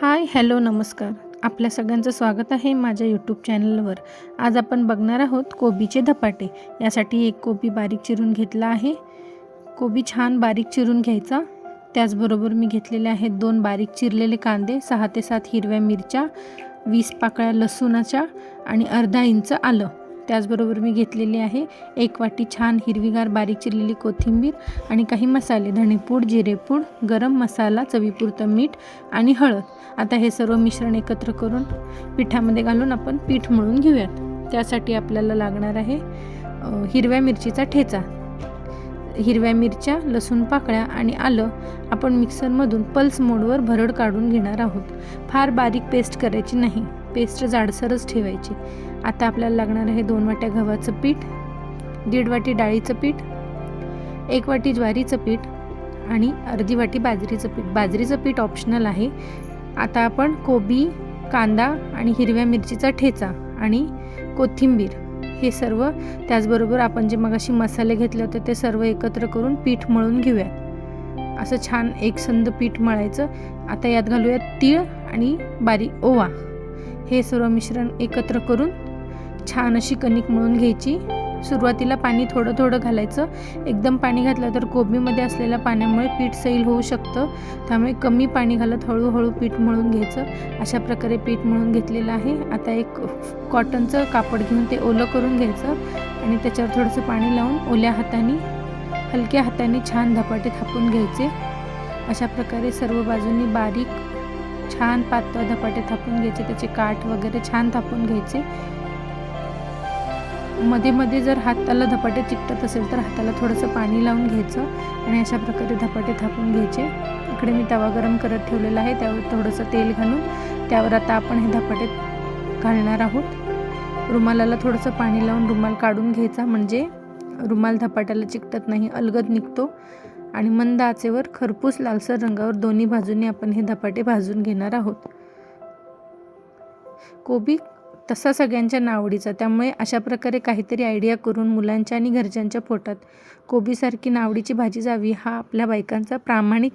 Hi hello नमस्कार. आपल्या सगळ्यांचं स्वागत आहे माझ्या यूट्यूब चॅनलवर. आज आपण बघणार आहोत कोबीचे धपाटे. यासाठी एक कोबी बारीक चिरून घेतला आहे. कोबी छान बारीक चिरून घ्यायचा. त्याचबरोबर मी घेतलेले आहेत दोन बारीक चिरलेले कांदे सहा ते सात हिरव्या मिरच्या वीस पाकळ्या लसूणाच्या आणि अर्धा इंच आलं. त्याचबरोबर मी घेतलेली आहे एक वाटी छान हिरवीगार बारीक चिरलेली कोथिंबीर आणि काही मसाले धणेपूड जिरेपूड गरम मसाला चवीपुरतं मीठ आणि हळद. आता हे सर्व मिश्रण एकत्र करून पिठामध्ये घालून आपण पीठ मळून घेऊयात. त्यासाठी आपल्याला लागणार आहे हिरव्या मिरचीचा ठेचा. हिरव्या मिरच्या लसूण पाकळ्या आणि आलं आपण मिक्सरमधून पल्स मोडवर भरड काढून घेणार आहोत. फार बारीक पेस्ट करायची नाही. पेस्ट जाडसरच ठेवायची. आता आपल्याला लागणार आहे दोन वाट्या गव्हाचं पीठ दीड वाटी डाळीचं पीठ एक वाटी ज्वारीचं पीठ आणि अर्धी वाटी बाजरीचं पीठ. बाजरीचं पीठ ऑप्शनल आहे. आता आपण कोबी कांदा आणि हिरव्या मिरचीचा ठेचा आणि कोथिंबीर हे सर्व त्याचबरोबर आपण जे मगाशी मसाले घेतले होते ते सर्व एकत्र करून पीठ मळून घेऊयात. असं छान एकसंध पीठ मळायचं. आता यात घालूयात तीळ आणि बारीक ओवा. हे सर्व मिश्रण एकत्र करून छान अशी कणिक मळून घ्यायची. सुरुवातीला पाणी थोडं थोडं घालायचं. एकदम पाणी घातलं तर कोबीमध्ये असलेल्या पाण्यामुळे पीठ सैल होऊ शकतं. त्यामुळे कमी पाणी घालत हळूहळू पीठ मळून घ्यायचं. अशा प्रकारे पीठ मळून घेतलेलं आहे. आता एक कॉटनचं कापड घेऊन ते ओलं करून घ्यायचं आणि त्याच्यावर थोडंसं पाणी लावून ओल्या हाताने हलक्या हाताने छान धपाटे थापून घ्यायचे. अशा प्रकारे सर्व बाजूंनी बारीक छान पातळ धपाटे थापून घ्यायचे त्याचे काठ वगैरे छान थापून घ्यायचे. मध्ये मध्ये जर हाताला धपाटे चिकटत असेल तर हाताला थोडंसं पाणी लावून घ्यायचं आणि अशा प्रकारे धपाटे थापून घ्यायचे. इकडे मी तवा गरम करत ठेवलेला आहे त्यावर थोडंसं तेल घालून. त्यावर आता आपण हे धपाटे घालणार आहोत. रुमालाला थोडंसं पाणी लावून रुमाल काढून घ्यायचा म्हणजे रुमाल धपाट्याला चिकटत नाही अलगद निघतो. आणि मंद आचेवर खरपूस लालसर रंगावर दोन्ही बाजूंनी आपण हे धपाटे भाजून घेणार आहोत. कोबी तसा सगळ्यांच्या नावडीचा त्यामुळे अशा प्रकारे काहीतरी आयडिया करून मुलांच्या आणि घरच्यांच्या पोटात कोबीसारखी नावडीची भाजी जावी हा आपल्या बायकांचा प्रामाणिक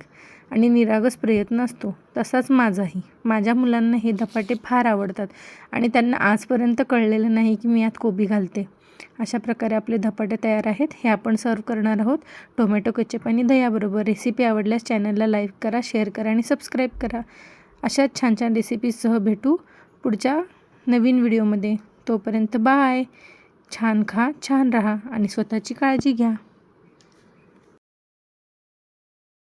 आणि निरागस प्रयत्न असतो. तसाच माझाही. माझ्या मुलांना हे धपाटे फार आवडतात आणि त्यांना आजपर्यंत कळलेलं नाही की मी यात कोबी घालते. अशा प्रकारे आपले धपाटे तयार आहेत. हे आपण सर्व करणार आहोत. टोमॅटो केचप आणि दह्याबरोबर रेसिपी आवडल्यास चॅनलला लाईक करा शेअर करा आणि सबस्क्राईब करा. अशाच छान छान रेसिपीजसह भेटू पुढच्या नवीन व्हिडिओमध्ये तोपर्यंत बाय छान खा छान राहा आणि स्वतःची काळजी घ्या.